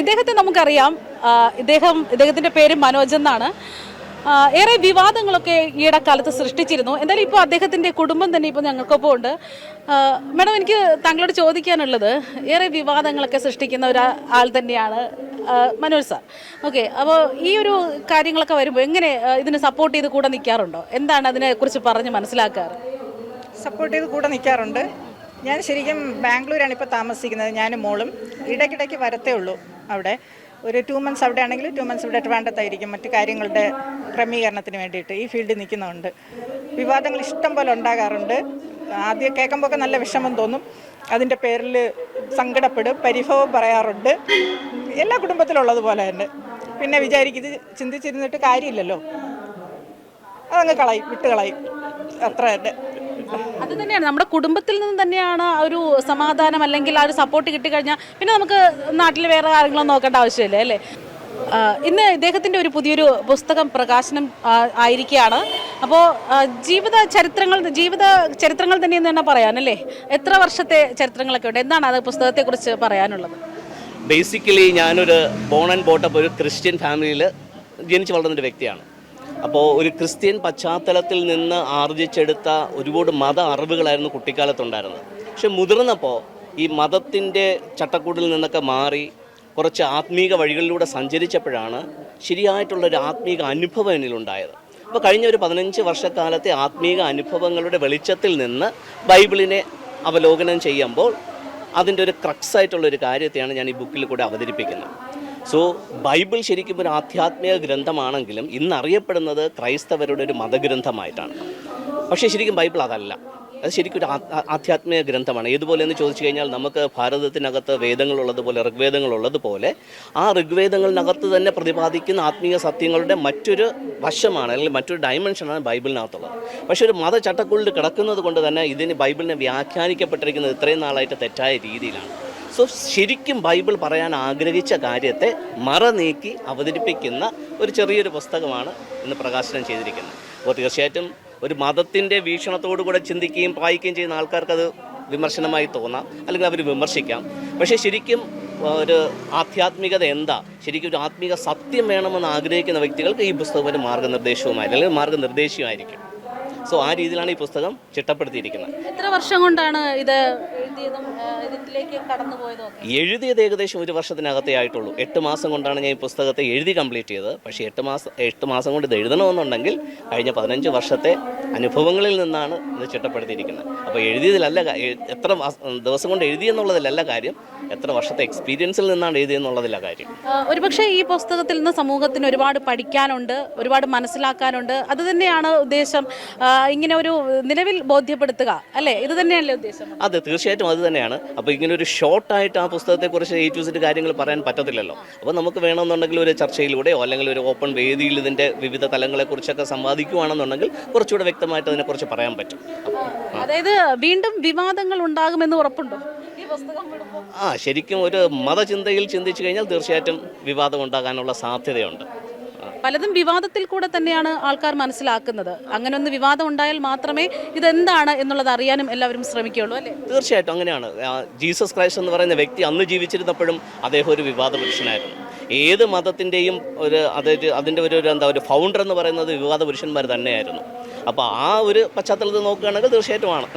ഇദ്ദേഹത്തെ നമുക്കറിയാം. ഇദ്ദേഹം ഇദ്ദേഹത്തിന്റെ പേര് മനോജ് എന്നാണ്. ഏറെ വിവാദങ്ങളൊക്കെ ഈയിടെ കാലത്ത് സൃഷ്ടിച്ചിരുന്നു. എന്തായാലും ഇപ്പോൾ അദ്ദേഹത്തിന്റെ കുടുംബം തന്നെ ഇപ്പോൾ ഞങ്ങൾക്കൊപ്പം ഉണ്ട്. മാഡം എനിക്ക് താങ്കളോട് ചോദിക്കാനുള്ളത്. ഏറെ വിവാദങ്ങളൊക്കെ സൃഷ്ടിക്കുന്ന ഒരു ആൾ തന്നെയാണ് മനോജ് സാർ. ഓക്കെ അപ്പോൾ ഈ ഒരു കാര്യങ്ങളൊക്കെ വരുമ്പോൾ എങ്ങനെ ഇതിന് സപ്പോർട്ട് ചെയ്ത് കൂടെ നിൽക്കാറുണ്ടോ എന്താണ് അതിനെക്കുറിച്ച് പറഞ്ഞ് മനസ്സിലാക്കാറ്? സപ്പോർട്ട് ചെയ്ത് കൂടെ നിൽക്കാറുണ്ട് ഞാൻ ശരിക്കും ബാംഗ്ലൂരാണ് ഇപ്പോൾ താമസിക്കുന്നത് ഞാൻ മോളും. ഇടയ്ക്കിടയ്ക്ക് വരത്തേ ഉള്ളൂ അവിടെ. ഒരു ടു മന്ത്സ് അവിടെ ആണെങ്കിൽ ടു മന്ത്സ് ഇവിടെ ട്രിവാൻഡത്തായിരിക്കും. മറ്റു കാര്യങ്ങളുടെ ക്രമീകരണത്തിന് വേണ്ടിയിട്ട് ഈ ഫീൽഡിൽ നിൽക്കുന്നുണ്ട് വിവാദങ്ങൾ ഇഷ്ടം പോലെ ഉണ്ടാകാറുണ്ട്. ആദ്യം കേൾക്കുമ്പോൾ ഒക്കെ നല്ല വിഷമം തോന്നും. അതിന്റെ പേരിൽ സങ്കടപ്പെടും പരിഭവം പറയാറുണ്ട്. എല്ലാ കുടുംബത്തിലുള്ളതുപോലെ തന്നെ. പിന്നെ വിചാരിക്കും ഇത് ചിന്തിച്ചിരുന്നിട്ട് കാര്യമില്ലല്ലോ. അതങ്ങ് കളയും വിട്ട് കളയും. അത്ര തന്നെ അത് തന്നെയാണ്. നമ്മുടെ കുടുംബത്തിൽ നിന്ന് തന്നെയാണ് ഒരു സമാധാനം അല്ലെങ്കിൽ ആ ഒരു സപ്പോർട്ട് കിട്ടിക്കഴിഞ്ഞാൽ പിന്നെ നമുക്ക് നാട്ടിൽ വേറെ കാര്യങ്ങളൊന്നും നോക്കേണ്ട ആവശ്യമില്ല അല്ലേ? ഇന്ന് ഇദ്ദേഹത്തിന്റെ ഒരു പുതിയൊരു പുസ്തകം പ്രകാശനം ആയിരിക്കുകയാണ്. അപ്പോൾ ജീവിത ചരിത്രങ്ങൾ ജീവിത ചരിത്രങ്ങൾ തന്നെ എന്ന് തന്നെ പറയാനല്ലേ എത്ര വർഷത്തെ ചരിത്രങ്ങളൊക്കെ ഉണ്ട്? എന്താണ് അത് പുസ്തകത്തെക്കുറിച്ച് പറയാനുള്ളത്? ബേസിക്കലി ഞാനൊരു ബോൺ ആൻഡ് ബോട്ടപ്പ് ഒരു ക്രിസ്ത്യൻ ഫാമിലിയിൽ ജനിച്ചു വളർന്നൊരു വ്യക്തിയാണ്. അപ്പോൾ ഒരു ക്രിസ്ത്യൻ പശ്ചാത്തലത്തിൽ നിന്ന് ആർജിച്ചെടുത്ത ഒരുപാട് മത അറിവുകളായിരുന്നു കുട്ടിക്കാലത്തുണ്ടായിരുന്നത്. പക്ഷെ മുതിർന്നപ്പോൾ ഈ മതത്തിന്റെ ചട്ടക്കൂടിൽ നിന്നൊക്കെ മാറി കുറച്ച് ആത്മീക വഴികളിലൂടെ സഞ്ചരിച്ചപ്പോഴാണ് ശരിയായിട്ടുള്ളൊരു ആത്മീക അനുഭവം എന്നിലുണ്ടായത്. അപ്പോൾ കഴിഞ്ഞ ഒരു പതിനഞ്ച് വർഷക്കാലത്തെ ആത്മീക അനുഭവങ്ങളുടെ വെളിച്ചത്തിൽ നിന്ന് ബൈബിളിനെ അവലോകനം ചെയ്യുമ്പോൾ അതിന്റെ ഒരു ക്രക്സായിട്ടുള്ളൊരു കാര്യത്തെയാണ് ഞാൻ ഈ ബുക്കിൽ കൂടെ അവതരിപ്പിക്കുന്നത്. സോ ബൈബിൾ ശരിക്കും ഒരു ആധ്യാത്മിക ഗ്രന്ഥമാണെങ്കിലും ഇന്ന് അറിയപ്പെടുന്നത് ക്രൈസ്തവരുടെ ഒരു മതഗ്രന്ഥമായിട്ടാണ്. പക്ഷേ ശരിക്കും ബൈബിൾ അതല്ല. അത് ശരിക്കും ഒരു ആധ്യാത്മിക ഗ്രന്ഥമാണ്. ഏതുപോലെ എന്ന് ചോദിച്ചു കഴിഞ്ഞാൽ നമുക്ക് ഭാരതത്തിനകത്ത് വേദങ്ങളുള്ളതുപോലെ ഋഗ്വേദങ്ങളുള്ളതുപോലെ ആ ഋഗ്വേദങ്ങളിനകത്ത് തന്നെ പ്രതിപാദിക്കുന്ന ആത്മീയ സത്യങ്ങളുടെ മറ്റൊരു വശമാണ് അല്ലെങ്കിൽ മറ്റൊരു ഡയമെൻഷനാണ് ബൈബിളിനകത്തുള്ളത്. പക്ഷേ ഒരു മതചട്ടക്കുള്ളിൽ കിടക്കുന്നത് കൊണ്ട് തന്നെ ഇതിന് ബൈബിളിനെ വ്യാഖ്യാനിക്കപ്പെട്ടിരിക്കുന്നത് ഇത്രയും നാളായിട്ട് തെറ്റായ രീതിയിലാണ്. സോ ശരിക്കും ബൈബിൾ പറയാൻ ആഗ്രഹിച്ച കാര്യത്തെ മറ നീക്കി അവതരിപ്പിക്കുന്ന ഒരു ചെറിയൊരു പുസ്തകമാണ് ഇന്ന് പ്രകാശനം ചെയ്തിരിക്കുന്നത്. അപ്പോൾ തീർച്ചയായിട്ടും ഒരു മതത്തിന്റെ വീക്ഷണത്തോടു കൂടെ ചിന്തിക്കുകയും വായിക്കുകയും ചെയ്യുന്ന ആൾക്കാർക്കത് വിമർശനമായി തോന്നാം അല്ലെങ്കിൽ അവർ വിമർശിക്കാം. പക്ഷേ ശരിക്കും ഒരു ആധ്യാത്മികത എന്താ? ശരിക്കും ഒരു ആത്മീക സത്യം വേണമെന്ന് ആഗ്രഹിക്കുന്ന വ്യക്തികൾക്ക് ഈ പുസ്തകം ഒരു മാർഗനിർദ്ദേശവുമായി അല്ലെങ്കിൽ മാർഗനിർദ്ദേശമായിരിക്കും സോ ആ രീതിയിലാണ് ഈ പുസ്തകം ചിട്ടപ്പെടുത്തിയിരിക്കുന്നത്. എത്ര വർഷം കൊണ്ടാണ് ഇത് എഴുതിയതും ഏകദേശം ഒരു വർഷത്തിനകത്തേ ആയിട്ടുള്ളൂ. എട്ട് മാസം കൊണ്ടാണ് ഞാൻ ഈ പുസ്തകത്തെ എഴുതി കംപ്ലീറ്റ് ചെയ്തത്. പക്ഷേ എട്ട് മാസം എട്ട് മാസം കൊണ്ട് ഇത് എഴുതണമെന്നുണ്ടെങ്കിൽ കഴിഞ്ഞ പതിനഞ്ച് വർഷത്തെ അനുഭവങ്ങളിൽ നിന്നാണ് ഇത് ചിട്ടപ്പെടുത്തിയിരിക്കുന്നത്. അപ്പോൾ എഴുതിയതിലല്ല എത്ര ദിവസം കൊണ്ട് എഴുതിയെന്നുള്ളതിലല്ല കാര്യം. എത്ര വർഷത്തെ എക്സ്പീരിയൻസിൽ നിന്നാണ് എഴുതിയെന്നുള്ളതില്ല കാര്യം. ഒരുപക്ഷെ ഈ പുസ്തകത്തിൽ നിന്ന് സമൂഹത്തിന് ഒരുപാട് പഠിക്കാനുണ്ട് ഒരുപാട് മനസ്സിലാക്കാനുണ്ട്. അത് തന്നെയാണ് ഉദ്ദേശം ഇങ്ങനെ ഒരു നിലവിൽ ബോധ്യപ്പെടുത്തുക അല്ലേ? ഇത് തന്നെയല്ലേ ഉദ്ദേശം? അതെ തീർച്ചയായിട്ടും അത് തന്നെയാണ്. അപ്പോൾ ഇങ്ങനെ ഒരു ഷോർട്ടായിട്ട് ആ പുസ്തകത്തെക്കുറിച്ച് എ ടു സെറ്റ് കാര്യങ്ങൾ പറയാൻ പറ്റത്തില്ലല്ലോ. അപ്പോൾ നമുക്ക് വേണമെന്നുണ്ടെങ്കിൽ ഒരു ചർച്ചയിലൂടെയോ അല്ലെങ്കിൽ ഒരു ഓപ്പൺ വേദിയിൽ ഇതിന്റെ വിവിധ തലങ്ങളെക്കുറിച്ചൊക്കെ സംവാദിക്കുകയാണെന്നുണ്ടെങ്കിൽ കുറച്ചുകൂടെ വ്യക്തമായിട്ട് അതിനെ അതിനെക്കുറിച്ച് പറയാൻ പറ്റും. അതായത് വീണ്ടും വിവാദങ്ങൾ ഉണ്ടാകുമെന്ന് ഉറപ്പുണ്ടോ? ആ ശരിക്കും ഒരു മതചിന്തയിൽ ചിന്തിച്ചു കഴിഞ്ഞാൽ തീർച്ചയായിട്ടും വിവാദം ഉണ്ടാകാനുള്ള സാധ്യതയുണ്ട്. പലതും വിവാദത്തിൽ കൂടെ തന്നെയാണ് ആൾക്കാർ മനസ്സിലാക്കുന്നത്. അങ്ങനെ ഒന്ന് വിവാദം ഉണ്ടായാൽ മാത്രമേ ഇതെന്താണ് എന്നുള്ളത് അറിയാനും എല്ലാവരും ശ്രമിക്കുകയുള്ളൂ അല്ലേ? തീർച്ചയായിട്ടും അങ്ങനെയാണ്. ജീസസ് ക്രൈസ്റ്റ് എന്ന് പറയുന്ന വ്യക്തി അന്ന് ജീവിച്ചിരുന്നപ്പോഴും അദ്ദേഹം ഒരു വിവാദ പുരുഷനായിരുന്നു. ഏത് മതത്തിന്റെയും ഒരു അതൊരു അതിന്റെ ഒരു എന്താ ഒരു ഫൗണ്ടർ എന്ന് പറയുന്നത് വിവാദ പുരുഷന്മാർ തന്നെയായിരുന്നു. അപ്പോൾ ആ ഒരു പശ്ചാത്തലത്തിൽ നോക്കുകയാണെങ്കിൽ തീർച്ചയായിട്ടും ആണ്.